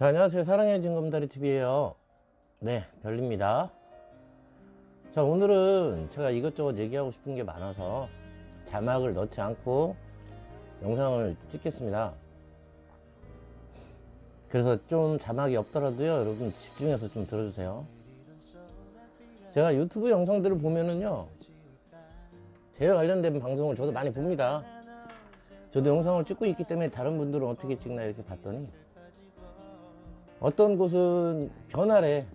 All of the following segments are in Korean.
자, 안녕하세요. 사랑의 진검다리 TV예요. 네, 별입니다. 자, 오늘은 제가 이것저것 얘기하고 싶은 게 많아서 자막을 넣지 않고 영상을 찍겠습니다. 그래서 좀 자막이 없더라도요, 여러분 집중해서 좀 들어주세요. 제가 유튜브 영상들을 보면은요, 제와 관련된 방송을 저도 많이 봅니다. 저도 영상을 찍고 있기 때문에 다른 분들은 어떻게 찍나 이렇게 봤더니 어떤 곳은 변화래.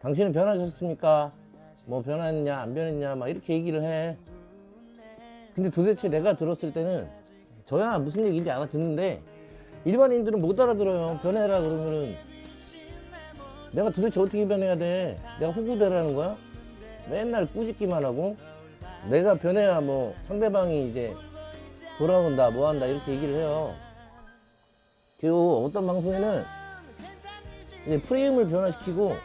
당신은 변하셨습니까? 뭐 변했냐 안 변했냐 막 이렇게 얘기를 해. 근데 도대체 내가 들었을 때는 저야 무슨 얘기인지 알아듣는데 일반인들은 못 알아들어요. 변해라 그러면은 내가 도대체 어떻게 변해야 돼? 내가 호구되라는 거야? 맨날 꾸짖기만 하고 내가 변해야 뭐 상대방이 이제 돌아온다 뭐 한다 이렇게 얘기를 해요. 그리고 어떤 방송에는 이제 프레임을 변화시키고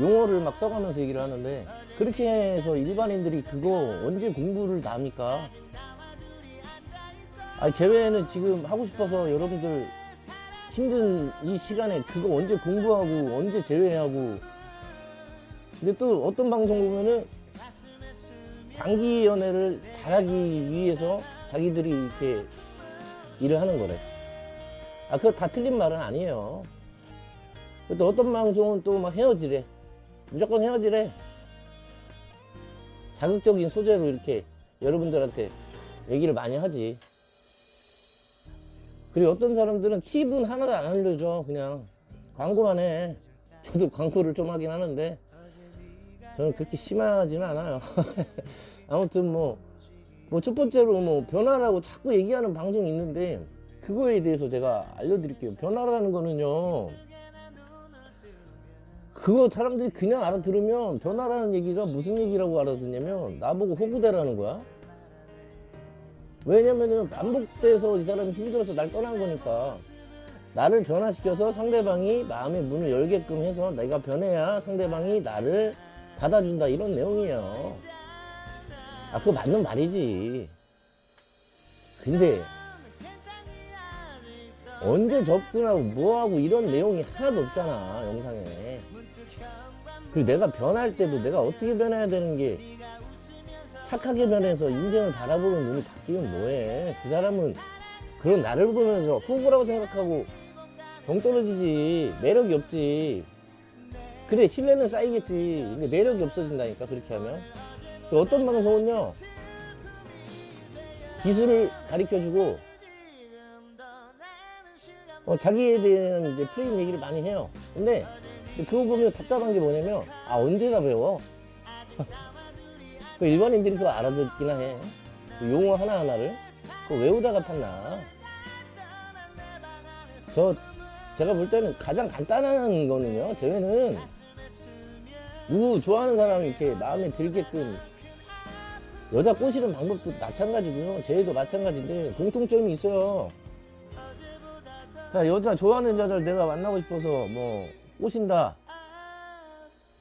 용어를 막 써가면서 얘기를 하는데 그렇게 해서 일반인들이 그거 언제 공부를 다 합니까? 아니 제외는 지금 하고 싶어서 여러분들 힘든 이 시간에 그거 언제 공부하고 언제 제외하고 근데 또 어떤 방송 보면은 장기 연애를 잘하기 위해서 자기들이 이렇게 일을 하는 거래. 아, 그거 다 틀린 말은 아니에요. 또 어떤 방송은 또 막 헤어지래. 무조건 헤어지래. 자극적인 소재로 이렇게 여러분들한테 얘기를 많이 하지. 그리고 어떤 사람들은 팁은 하나도 안 알려줘. 그냥 광고만 해. 저도 광고를 좀 하긴 하는데 저는 그렇게 심하지는 않아요. 아무튼 뭐, 뭐 첫 번째로 뭐 변화라고 자꾸 얘기하는 방송이 있는데 그거에 대해서 제가 알려드릴게요. 변화라는 거는요. 그거 사람들이 그냥 알아들으면 변화라는 얘기가 무슨 얘기라고 알아듣냐면 나보고 호구대라는 거야. 왜냐면은 반복돼서 이 사람이 힘들어서 날 떠난 거니까 나를 변화시켜서 상대방이 마음의 문을 열게끔 해서 내가 변해야 상대방이 나를 받아준다 이런 내용이에요. 아 그거 맞는 말이지. 근데 언제 접근하고 뭐하고 이런 내용이 하나도 없잖아 영상에. 그리고 내가 변할 때도 내가 어떻게 변해야 되는 게 착하게 변해서 인생을 바라보는 눈이 바뀌면 뭐해. 그 사람은 그런 나를 보면서 후구라고 생각하고 정 떨어지지 매력이 없지. 그래 신뢰는 쌓이겠지. 근데 매력이 없어진다니까 그렇게 하면. 그 어떤 방송은요 기술을 가르쳐주고 어, 자기에 대한 이제 프레임 얘기를 많이 해요. 근데 그거 보면 답답한 게 뭐냐면 아 언제 다 배워? 그 일반인들이 그거 알아듣기나 해. 그 용어 하나하나를 그 외우다가 탔나. 저 제가 볼 때는 가장 간단한 거는요. 제외는 누구 좋아하는 사람이 이렇게 마음에 들게끔 여자 꼬시는 방법도 마찬가지고요. 제도 마찬가지인데 공통점이 있어요. 자, 여자 좋아하는 여자를 내가 만나고 싶어서 뭐 꼬신다.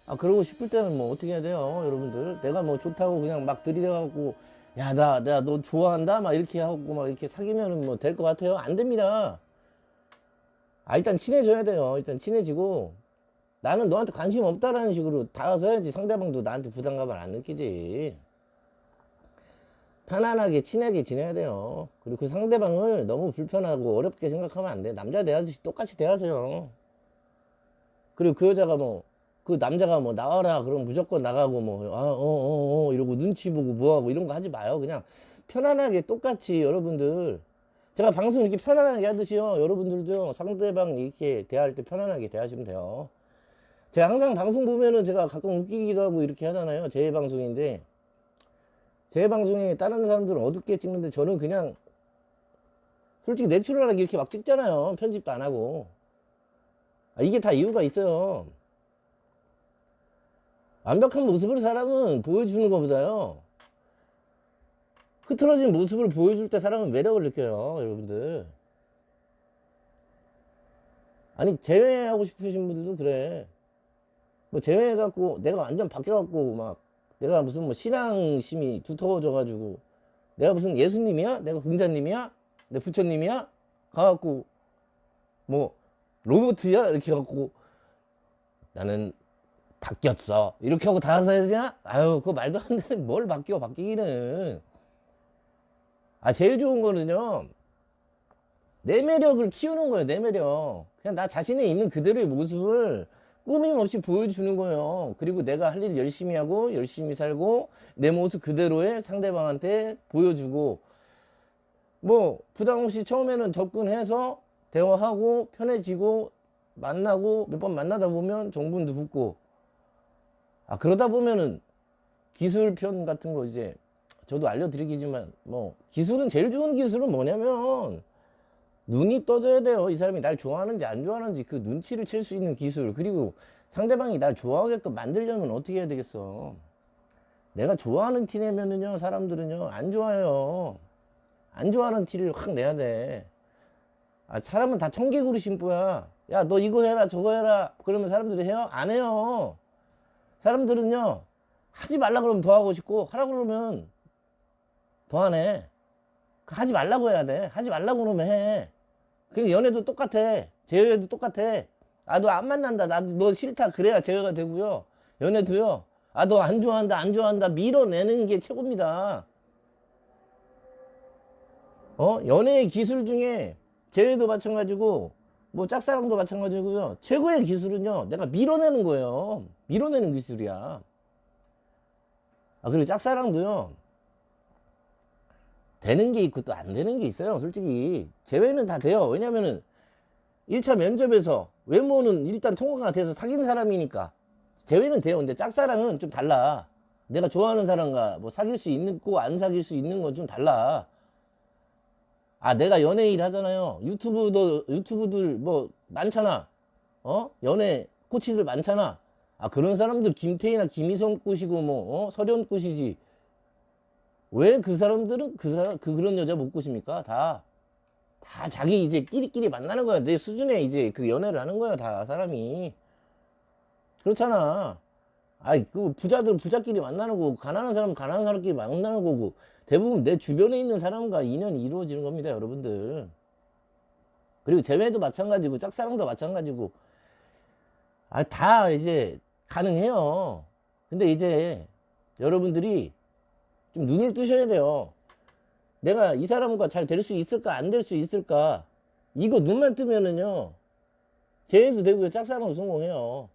아, 그러고 싶을 때는 뭐 어떻게 해야 돼요, 여러분들? 내가 뭐 좋다고 그냥 막 들이대갖고 야, 나, 내가 너 좋아한다? 막 이렇게 하고 막 이렇게 사귀면은 뭐 될 것 같아요? 안 됩니다. 아, 일단 친해져야 돼요. 일단 친해지고 나는 너한테 관심 없다라는 식으로 다가서야지 상대방도 나한테 부담감을 안 느끼지. 편안하게 친하게 지내야 돼요. 그리고 그 상대방을 너무 불편하고 어렵게 생각하면 안 돼. 남자 대하듯이 똑같이 대하세요. 그리고 그 여자가 뭐, 그 남자가 뭐 나와라. 그럼 무조건 나가고 뭐, 아, 어, 어, 어, 이러고 눈치 보고 뭐하고 이런 거 하지 마요. 그냥 편안하게 똑같이 여러분들. 제가 방송 이렇게 편안하게 하듯이요. 여러분들도 상대방 이렇게 대할 때 편안하게 대하시면 돼요. 제가 항상 방송 보면은 제가 가끔 웃기기도 하고 이렇게 하잖아요. 제 방송인데. 제 방송에 다른 사람들은 어둡게 찍는데 저는 그냥 솔직히 내추럴하게 이렇게 막 찍잖아요. 편집도 안 하고. 아, 이게 다 이유가 있어요. 완벽한 모습을 사람은 보여주는 것보다요. 흐트러진 모습을 보여줄 때 사람은 매력을 느껴요. 여러분들. 아니, 제외하고 싶으신 분들도 그래. 뭐 제외해갖고 내가 완전 바뀌어갖고 막 내가 무슨 뭐 신앙심이 두터워져가지고 내가 무슨 예수님이야? 내가 공자님이야? 내 부처님이야? 가갖고 뭐 로봇이야 이렇게 갖고 나는 바뀌었어 이렇게 하고 다 해야 되냐? 아유 그거 말도 안 되는 뭘 바뀌어 바뀌기는 아 제일 좋은 거는요 내 매력을 키우는 거예요 내 매력 그냥 나 자신에 있는 그대로의 모습을 꾸밈 없이 보여주는 거예요. 그리고 내가 할 일 열심히 하고 열심히 살고 내 모습 그대로의 상대방한테 보여주고 뭐 부담 없이 처음에는 접근해서 대화하고 편해지고 만나고 몇 번 만나다 보면 정분도 붙고. 아 그러다 보면은 기술편 같은 거 이제 저도 알려드리기지만 뭐 기술은 제일 좋은 기술은 뭐냐면 눈이 떠져야 돼요 이 사람이 날 좋아하는지 안 좋아하는지 그 눈치를 챌 수 있는 기술 그리고 상대방이 날 좋아하게끔 만들려면 어떻게 해야 되겠어 내가 좋아하는 티 내면은요 사람들은요 안 좋아해요 안 좋아하는 티를 확 내야 돼 아, 사람은 다 청개구리 심보야. 야, 너 이거 해라, 저거 해라. 그러면 사람들이 해요? 안 해요. 사람들은요, 하지 말라 그러면 더 하고 싶고, 하라 그러면 더 안 해. 그 하지 말라고 해야 돼. 하지 말라고 그러면 해. 그 연애도 똑같아. 재회도 똑같아. 아, 너 안 만난다. 나도 너 싫다. 그래야 재회가 되고요. 연애도요. 아, 너 안 좋아한다, 안 좋아한다. 밀어내는 게 최고입니다. 어? 연애의 기술 중에 재회도 마찬가지고 뭐 짝사랑도 마찬가지고요. 최고의 기술은요. 내가 밀어내는 거예요. 밀어내는 기술이야. 아 그리고 짝사랑도요. 되는 게 있고 또 안 되는 게 있어요. 솔직히 재회는 다 돼요. 왜냐면은 1차 면접에서 외모는 일단 통과가 돼서 사귄 사람이니까 재회는 돼요. 근데 짝사랑은 좀 달라. 내가 좋아하는 사람과 뭐 사귈 수 있고 안 사귈 수 있는 건 좀 달라. 아, 내가 연애 일 하잖아요. 유튜브도, 유튜브들 뭐 많잖아. 어? 연애 코치들 많잖아. 아, 그런 사람들 김태희나 김희성 꼬시고 뭐, 어? 설현 꼬시지. 왜 그 사람들은 그 사람, 그, 그런 여자 못 꼬십니까? 다. 다 자기 이제 끼리끼리 만나는 거야. 내 수준에 이제 그 연애를 하는 거야. 다 사람이. 그렇잖아. 아이, 그 부자들은 부자끼리 만나는 거고, 가난한 사람은 가난한 사람끼리 만나는 거고, 대부분 내 주변에 있는 사람과 인연이 이루어지는 겁니다, 여러분들. 그리고 재회도 마찬가지고, 짝사랑도 마찬가지고, 아, 다 이제 가능해요. 근데 이제 여러분들이 좀 눈을 뜨셔야 돼요. 내가 이 사람과 잘 될 수 있을까, 안 될 수 있을까. 이거 눈만 뜨면은요, 재회도 되고요, 짝사랑도 성공해요.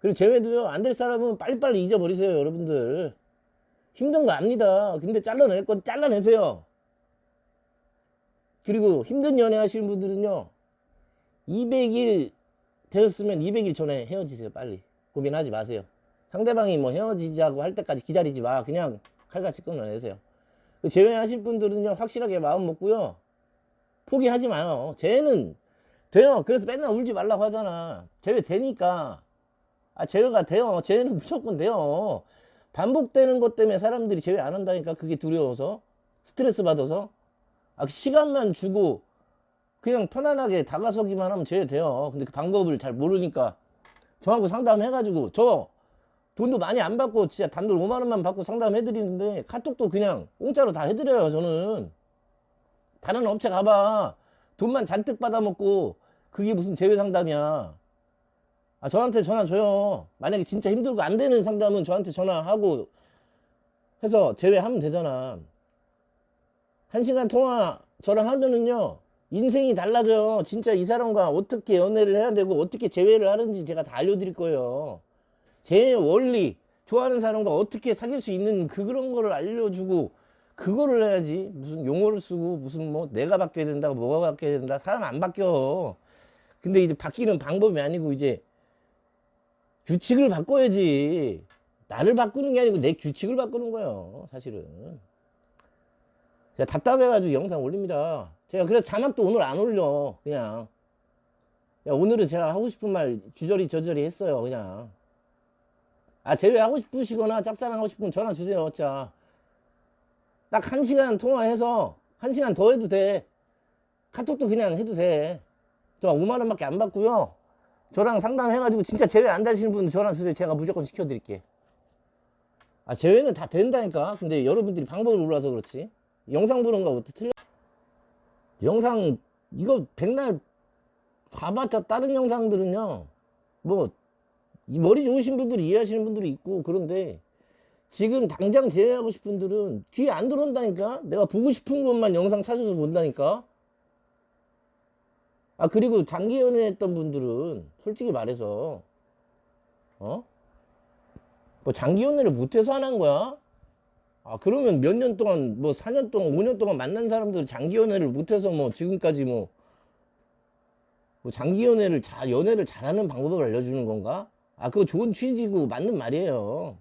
그리고 재회도요, 안 될 사람은 빨리빨리 잊어버리세요, 여러분들. 힘든 거 압니다. 근데 잘라낼 건 잘라내세요. 그리고 힘든 연애 하시는 분들은요, 200일 되었으면 200일 전에 헤어지세요, 빨리. 고민하지 마세요. 상대방이 뭐 헤어지자고 할 때까지 기다리지 마. 그냥 칼같이 끊어내세요. 그 재회하실 분들은요, 확실하게 마음 먹고요, 포기하지 마요. 재회는 돼요. 그래서 맨날 울지 말라고 하잖아. 재회 되니까. 아, 재회가 돼요. 재회는 무조건 돼요. 반복되는 것 때문에 사람들이 제외 안 한다니까 그게 두려워서 스트레스 받아서 아, 그 시간만 주고 그냥 편안하게 다가서기만 하면 제외돼요. 근데 그 방법을 잘 모르니까 저하고 상담해가지고 저 돈도 많이 안 받고 진짜 단돈 5만 원만 받고 상담해 드리는데 카톡도 그냥 공짜로 다 해드려요. 저는 다른 업체 가봐 돈만 잔뜩 받아먹고 그게 무슨 제외 상담이야. 아, 저한테 전화 줘요. 만약에 진짜 힘들고 안 되는 상담은 저한테 전화하고 해서 제외하면 되잖아. 한 시간 통화 저랑 하면은요, 인생이 달라져요. 진짜 이 사람과 어떻게 연애를 해야 되고, 어떻게 재회를 하는지 제가 다 알려드릴 거예요. 제 원리, 좋아하는 사람과 어떻게 사귈 수 있는 그 그런 거를 알려주고, 그거를 해야지. 무슨 용어를 쓰고, 무슨 뭐, 내가 바뀌어야 된다, 뭐가 바뀌어야 된다. 사람 안 바뀌어. 근데 이제 바뀌는 방법이 아니고, 이제 규칙을 바꿔야지. 나를 바꾸는 게 아니고 내 규칙을 바꾸는 거예요. 사실은. 제가 답답해가지고 영상 올립니다. 제가 그래서 자막 도 오늘 안 올려. 그냥. 야, 오늘은 제가 하고 싶은 말 주저리 저저리 했어요. 그냥. 아, 제외하고 싶으시거나 짝사랑하고 싶으면 전화 주세요. 자. 딱 한 시간 통화해서 한 시간 더 해도 돼. 카톡도 그냥 해도 돼. 저 5만원 밖에 안 받고요. 저랑 상담해가지고 진짜 제외 안 되시는 분 전화 주세요. 제가 무조건 시켜드릴게. 아, 제외는 다 된다니까. 근데 여러분들이 방법을 몰라서 그렇지. 영상 보는 거 어떻게 틀려? 영상 이거 백날 봐봤자 다른 영상들은요 뭐이 머리 좋으신 분들이 이해하시는 분들이 있고 그런데 지금 당장 제외하고 싶은 분들은 귀에 안 들어온다니까 내가 보고 싶은 것만 영상 찾아서 본다니까 아 그리고 장기 연애했던 분들은 솔직히 말해서 어? 뭐 장기 연애를 못해서 안 한 거야? 아 그러면 몇 년 동안 뭐 4년 동안 5년 동안 만난 사람들 장기 연애를 못해서 뭐 지금까지 뭐, 뭐 장기 연애를 잘 연애를 잘하는 방법을 알려주는 건가? 아 그거 좋은 취지고 맞는 말이에요.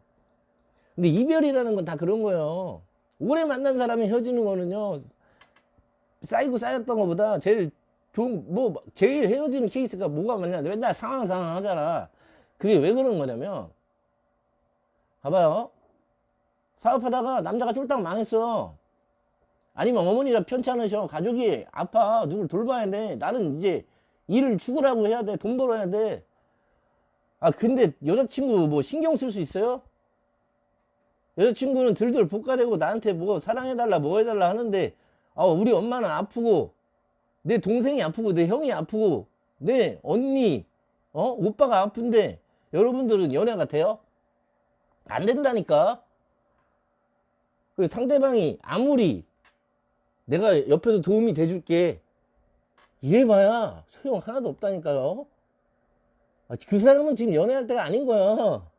근데 이별이라는 건 다 그런 거예요. 오래 만난 사람이 헤어지는 거는요 쌓이고 쌓였던 것보다 제일 좋은 뭐 제일 헤어지는 케이스가 뭐가 많냐 맨날 상황 상황 하잖아. 그게 왜 그런 거냐면 봐봐요. 사업하다가 남자가 쫄딱 망했어. 아니면 어머니가 편찮으셔. 가족이 아파. 누굴 돌봐야 돼. 나는 이제 일을 죽으라고 해야 돼. 돈 벌어야 돼. 아, 근데 여자친구 뭐 신경 쓸 수 있어요? 여자친구는 들들 볶아대고 나한테 뭐 사랑해달라, 뭐 해달라 하는데, 아, 우리 엄마는 아프고, 내 동생이 아프고, 내 형이 아프고, 내 언니, 어? 오빠가 아픈데, 여러분들은 연애가 돼요? 안 된다니까? 그 상대방이 아무리 내가 옆에서 도움이 돼줄게 이래봐야 소용 하나도 없다니까요. 아, 그 사람은 지금 연애할 때가 아닌 거야.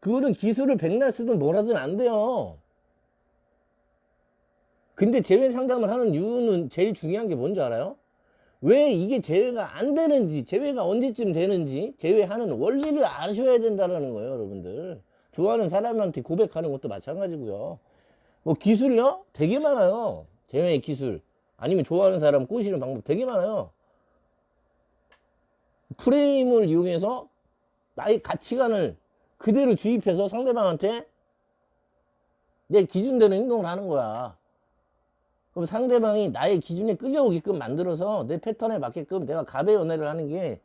그거는 기술을 백날 쓰든 뭐라든 안 돼요. 근데 재회 상담을 하는 이유는 제일 중요한 게 뭔지 알아요? 왜 이게 재회가 안 되는지, 재회가 언제쯤 되는지, 재회하는 원리를 아셔야 된다는 거예요, 여러분들. 좋아하는 사람한테 고백하는 것도 마찬가지고요. 뭐 기술요? 되게 많아요. 재회의 기술. 아니면 좋아하는 사람 꼬시는 방법 되게 많아요. 프레임을 이용해서 나의 가치관을 그대로 주입해서 상대방한테 내 기준대로 행동을 하는 거야. 그럼 상대방이 나의 기준에 끌려오게끔 만들어서 내 패턴에 맞게끔 내가 갑의 연애를 하는 게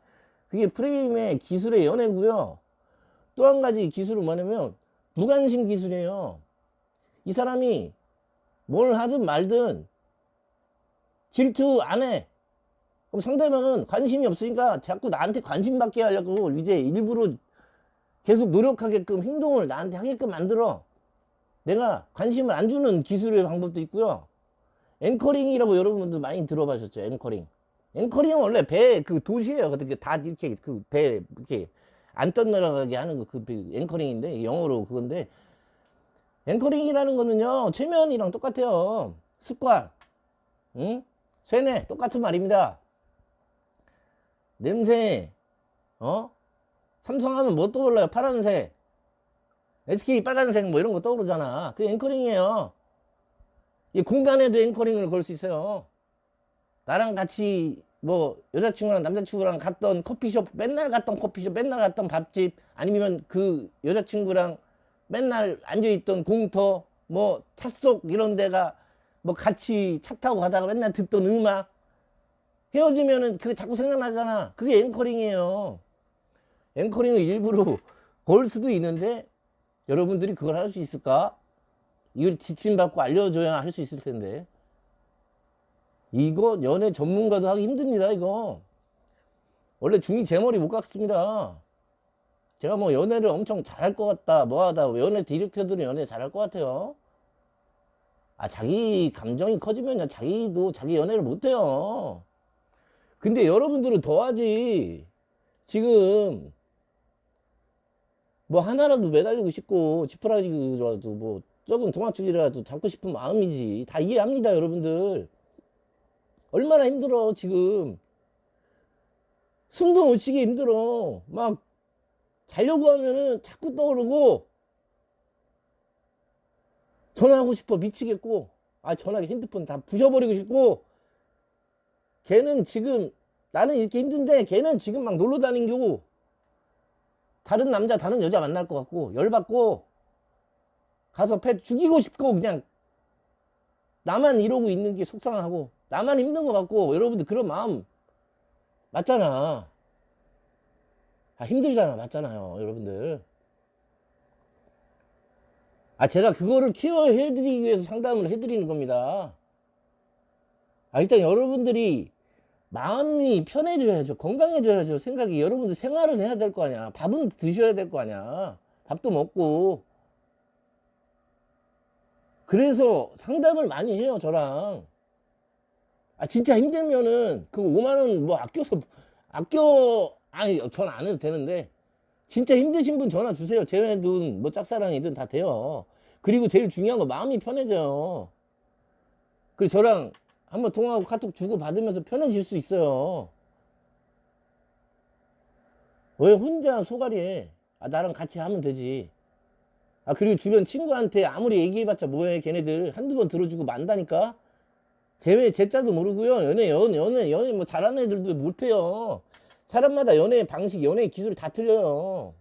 그게 프레임의 기술의 연애고요. 또 한 가지 기술은 뭐냐면 무관심 기술이에요. 이 사람이 뭘 하든 말든 질투 안 해. 그럼 상대방은 관심이 없으니까 자꾸 나한테 관심 받게 하려고 이제 일부러 계속 노력하게끔 행동을 나한테 하게끔 만들어. 내가 관심을 안 주는 기술의 방법도 있고요. 앵커링이라고 여러분들 많이 들어보셨죠? 앵커링. 앵커링은 원래 배 그 도시예요. 그다 이렇게 그 배 이렇게 안 떠내려가게 하는 거그 앵커링인데 영어로 그건데 앵커링이라는 거는요 최면이랑 똑같아요. 습관, 응? 세뇌 똑같은 말입니다. 냄새, 어? 삼성하면 뭐 떠올라요? 파란색, SK 빨간색 뭐 이런 거 떠오르잖아. 그 앵커링이에요. 이 공간에도 앵커링을 걸 수 있어요. 나랑 같이 뭐 여자친구랑 남자친구랑 갔던 커피숍 맨날 갔던 커피숍 맨날 갔던 밥집 아니면 그 여자친구랑 맨날 앉아있던 공터 뭐 찻속 이런 데가 뭐 같이 차 타고 가다가 맨날 듣던 음악 헤어지면은 그게 자꾸 생각나잖아. 그게 앵커링이에요. 앵커링을 일부러 걸 수도 있는데 여러분들이 그걸 할 수 있을까? 이걸 지침받고 알려줘야 할 수 있을 텐데. 이거 연애 전문가도 하기 힘듭니다 이거. 원래 중이 제 머리 못 깎습니다. 제가 뭐 연애를 엄청 잘할 것 같다 뭐 하다 연애 디렉터들은 연애 잘할 것 같아요. 아 자기 감정이 커지면 자기도 자기 연애를 못해요 근데 여러분들은 더하지. 지금 뭐 하나라도 매달리고 싶고 지푸라기라도 뭐 적은 동아줄이라도 잡고 싶은 마음이지. 다 이해합니다 여러분들. 얼마나 힘들어 지금. 숨도 못 쉬게 힘들어. 막 자려고 하면은 자꾸 떠오르고 전화하고 싶어 미치겠고. 아 전화기 핸드폰 다 부셔버리고 싶고 걔는 지금 나는 이렇게 힘든데 걔는 지금 막 놀러 다니고 다른 남자 다른 여자 만날 것 같고 열받고 가서 패 죽이고 싶고 그냥 나만 이러고 있는 게 속상하고 나만 힘든 것 같고 여러분들 그런 마음 맞잖아. 아, 힘들잖아. 맞잖아요 여러분들. 아 제가 그거를 케어해 드리기 위해서 상담을 해 드리는 겁니다 아, 일단 여러분들이 마음이 편해져야죠. 건강해져야죠. 생각이 여러분들 생활은 해야 될 거 아니야. 밥은 드셔야 될 거 아니야. 밥도 먹고. 그래서 상담을 많이 해요, 저랑. 아, 진짜 힘들면은 그 5만원 뭐 아껴서, 아껴, 아니, 전 안 해도 되는데. 진짜 힘드신 분 전화 주세요. 재회든 뭐 짝사랑이든 다 돼요. 그리고 제일 중요한 거 마음이 편해져요. 그리고 저랑 한번 통화하고 카톡 주고 받으면서 편해질 수 있어요. 왜 혼자 소갈이 해? 아, 나랑 같이 하면 되지. 아, 그리고 주변 친구한테 아무리 얘기해봤자 뭐해, 걔네들. 한두 번 들어주고 만다니까? 제외, 제자도 모르고요. 연애, 연, 연애, 연애 뭐 잘하는 애들도 못해요. 사람마다 연애 방식, 연애 기술이 다 틀려요.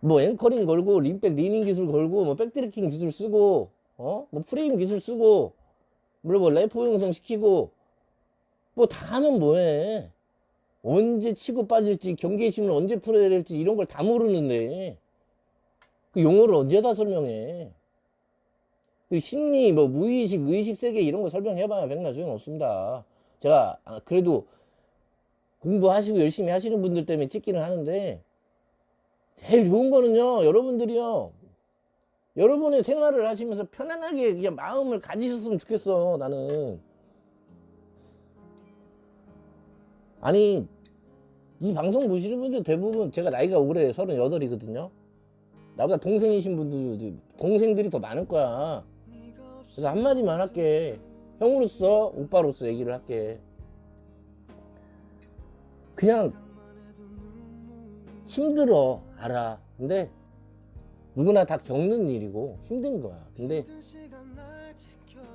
뭐 앵커링 걸고, 림백 리닝 기술 걸고, 뭐 백트래킹 기술 쓰고, 어? 뭐 프레임 기술 쓰고, 물론 뭐 래퍼 형성 시키고, 뭐 다 하면 뭐해. 언제 치고 빠질지, 힘을 언제 풀어야 될지 이런 걸 다 모르는데, 그 용어를 언제 다 설명해. 그 심리, 뭐 무의식, 의식 세계 이런 거 설명해봐야 백날 소용없습니다. 제가 아, 그래도 공부하시고 열심히 하시는 분들 때문에 찍기는 하는데, 제일 좋은 거는요, 여러분들이요. 여러분의 생활을 하시면서 편안하게 그냥 마음을 가지셨으면 좋겠어, 나는. 아니, 이 방송 보시는 분들 대부분 제가 나이가 올해 38이거든요. 나보다 동생이신 분들, 동생들이 더 많을 거야. 그래서 한마디만 할게. 형으로서, 오빠로서 얘기를 할게. 그냥 힘들어, 알아. 근데 누구나 다 겪는 일이고 힘든 거야. 근데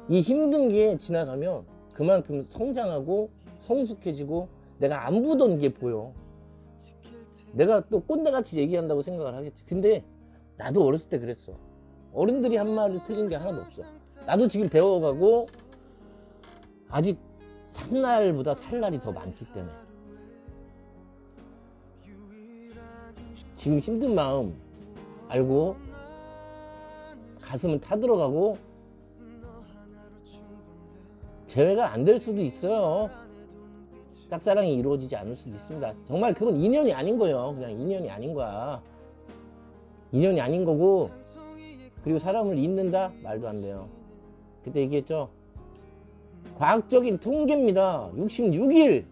이 힘든 게 지나가면 그만큼 성장하고 성숙해지고 내가 안 보던 게 보여. 내가 또 꼰대같이 얘기한다고 생각을 하겠지. 근데 나도 어렸을 때 그랬어. 어른들이 한 말이 틀린 게 하나도 없어. 나도 지금 배워가고 아직 산 날보다 살 날이 더 많기 때문에 지금 힘든 마음 알고 가슴은 타들어가고 재회가 안 될 수도 있어요. 짝사랑이 이루어지지 않을 수도 있습니다. 정말 그건 인연이 아닌 거예요. 그냥 인연이 아닌 거야. 인연이 아닌 거고 그리고 사람을 잊는다 말도 안 돼요. 그때 얘기했죠. 과학적인 통계입니다. 66일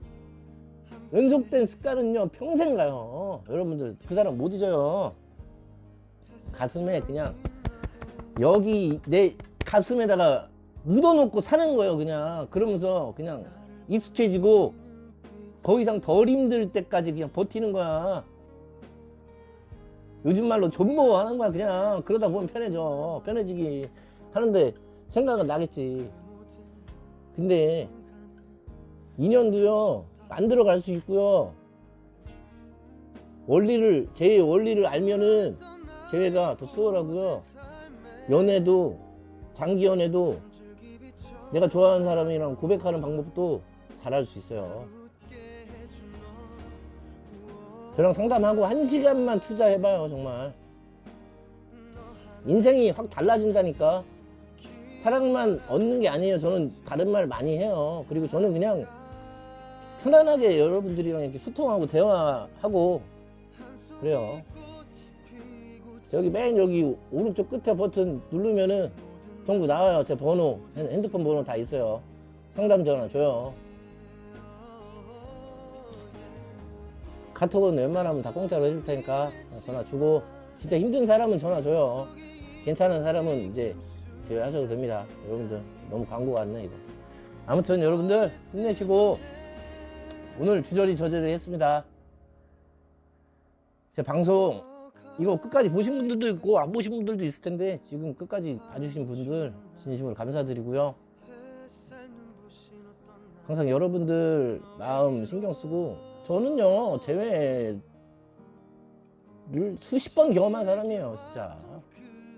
연속된 습관은요 평생 가요. 여러분들 그 사람 못 잊어요. 가슴에 그냥 여기 내 가슴에다가 묻어놓고 사는 거예요 그냥. 그러면서 그냥 익숙해지고 더 이상 덜 힘들 때까지 그냥 버티는 거야. 요즘 말로 존버 하는 거야 그냥. 그러다 보면 편해져 편해지기 하는데 생각은 나겠지. 근데 인연도요 만들어 갈 수 있고요. 원리를 제 원리를 알면은 재회가 더 수월하고요. 연애도 장기 연애도 내가 좋아하는 사람이랑 고백하는 방법도 잘할 수 있어요. 저랑 상담하고 한 시간만 투자해봐요 정말. 인생이 확 달라진다니까. 사랑만 얻는 게 아니에요. 저는 다른 말 많이 해요. 그리고 저는 그냥 편안하게 여러분들이랑 이렇게 소통하고 대화하고 그래요. 여기 맨 여기 오른쪽 끝에 버튼 누르면은 전부 나와요. 제 번호, 핸- 핸드폰 번호 다 있어요. 상담 전화 줘요. 카톡은 웬만하면 다 공짜로 해줄 테니까 전화 주고 진짜 힘든 사람은 전화 줘요. 괜찮은 사람은 이제 제외하셔도 됩니다. 여러분들 너무 광고 같네 이거. 아무튼 여러분들 힘내시고 오늘 주저리 저저리 했습니다. 제 방송 이거 끝까지 보신 분들도 있고 안 보신 분들도 있을 텐데 지금 끝까지 봐주신 분들 진심으로 감사드리고요. 항상 여러분들 마음 신경 쓰고 저는요 재회를 수십 번 경험한 사람이에요 진짜.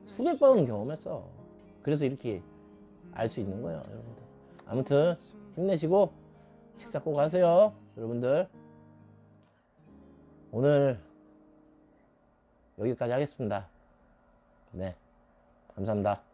수백 번 경험했어 그래서 이렇게 알 수 있는 거예요 여러분들. 아무튼 힘내시고 식사 꼭 하세요 여러분들. 오늘 여기까지 하겠습니다. 네. 감사합니다.